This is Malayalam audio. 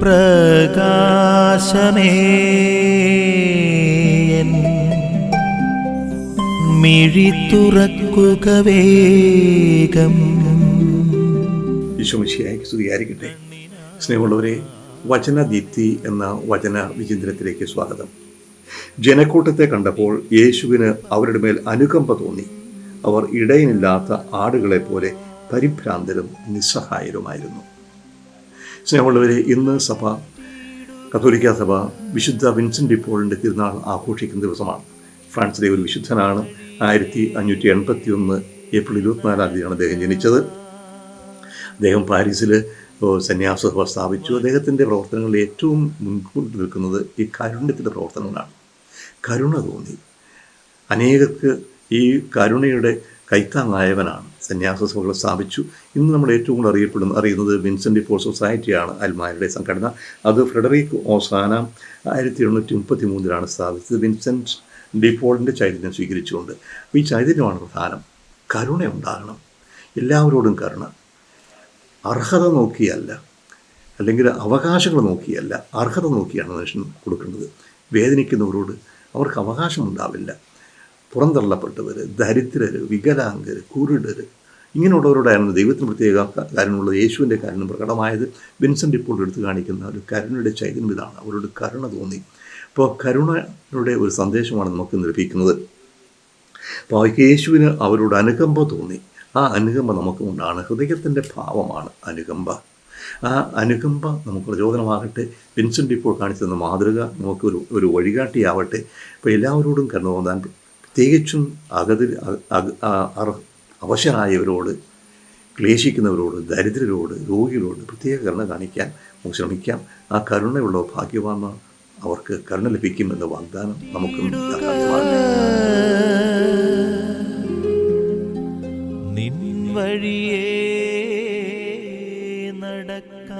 പ്രകാശമേ. മിഴി തുറക്കുക വേഗം. ഈശോമിശിയായി സ്തുതിയായിരിക്കട്ടെ. സ്നേഹമുള്ളവരെ വചനദീപ്തി എന്ന വചന വിചിന്തനത്തിലേക്ക് സ്വാഗതം. ജനക്കൂട്ടത്തെ കണ്ടപ്പോൾ യേശുവിന് അവരുടെ മേൽ അനുകമ്പ തോന്നി. അവർ ഇടയിനില്ലാത്ത ആടുകളെ പോലെ പരിഭ്രാന്തരും നിസ്സഹായരുമായിരുന്നു. സ്നേഹമുള്ളവരെ ഇന്ന് സഭ കത്തോലിക്ക സഭ വിശുദ്ധ വിൻസെന്റ് ഇപ്പോളിന്റെ തിരുനാൾ ആഘോഷിക്കുന്ന ദിവസമാണ്. ഫ്രാൻസിലെ ഒരു വിശുദ്ധനാണ്. ആയിരത്തി അഞ്ഞൂറ്റി എൺപത്തി ഒന്ന് ഏപ്രിൽ ഇരുപത്തിനാലാം തീയതിയാണ് അദ്ദേഹം ജനിച്ചത്. അദ്ദേഹം പാരീസിൽ സന്യാസസഭ സ്ഥാപിച്ചു. അദ്ദേഹത്തിന്റെ പ്രവർത്തനങ്ങളിൽ ഏറ്റവും മുൻകൂട്ടി നിൽക്കുന്നത് ഈ കാരുണ്യത്തിന്റെ പ്രവർത്തനങ്ങളാണ്. കരുണ തോന്നി. അനേകർക്ക് ഈ കരുണയുടെ കൈത്താങ്ങായവനാണ്. സന്യാസസഭകൾ സ്ഥാപിച്ചു. ഇന്ന് നമ്മൾ ഏറ്റവും കൂടുതൽ അറിയപ്പെടുന്ന അറിയുന്നത് വിൻസെന്റ് പോൾ സൊസൈറ്റിയാണ് അൽമാരുടെ സംഘടന. അത് ഫ്രെഡറിക് ഓസാന ആയിരത്തി എണ്ണൂറ്റി മുപ്പത്തി മൂന്നിലാണ് സ്ഥാപിച്ചത് വിൻസെന്റ് ഡിപ്പോളിന്റെ ചൈതന്യം സ്വീകരിച്ചുകൊണ്ട്. ഈ ചൈതന്യമാണ് പ്രധാനം. കരുണ ഉണ്ടാകണം. എല്ലാവരോടും കരുണ. അർഹത നോക്കിയല്ല. അല്ലെങ്കിൽ അവകാശങ്ങൾ നോക്കിയല്ല. അർഹത നോക്കിയാണ് മനുഷ്യൻ കൊടുക്കേണ്ടത്. വേദനിക്കുന്നവരോട് അവർക്ക് അവകാശമുണ്ടാവില്ല പുറന്തള്ളപ്പെട്ടവർ ദരിദ്രർ വികലാംഗർ കുരുടർ ഇങ്ങനെയുള്ളവരോടായിരുന്നു ദൈവത്തിന് പ്രത്യേക കാര്യമുള്ളത് യേശുവിന്റെ കാരണം പ്രകടമായത് വിൻസെന്റ് ഇപ്പോൾ എടുത്തു കാണിക്കുന്ന ഒരു കരുണയുടെ ചൈതന്യം ഇതാണ്. അവരോട് കരുണ തോന്നി. അപ്പോൾ കരുണയുടെ ഒരു സന്ദേശമാണ് നമുക്ക് ലഭിക്കുന്നത്. അപ്പോൾ യേശുവിന് അവരോട് അനുകമ്പ തോന്നി. ആ അനുകമ്പ നമുക്ക് ഉണ്ടാണ് ഹൃദയത്തിന്റെ ഭാവമാണ് അനുകമ്പ. ആ അനുകമ്പ നമുക്ക് പ്രചോദനമാകട്ടെ. വിൻസെന്റ് ഇപ്പോൾ കാണിച്ചു തന്ന മാതൃക നമുക്കൊരു ഒരു വഴികാട്ടിയാവട്ടെ. അപ്പോൾ എല്ലാവരോടും കരുണ തോന്നാൻ പ്രത്യേകിച്ചും അഗതി അവശരായവരോട് ക്ലേശിക്കുന്നവരോട് ദരിദ്രരോട് രോഗികളോട് പ്രത്യേക കരുണ കാണിക്കാൻ ശ്രമിക്കാം. ആ കരുണയുള്ള ഭാഗ്യവാന്മാർ അവർക്ക് കരുണ ലഭിക്കുമെന്ന വാഗ്ദാനം നമുക്ക് നിൻ വഴിയേ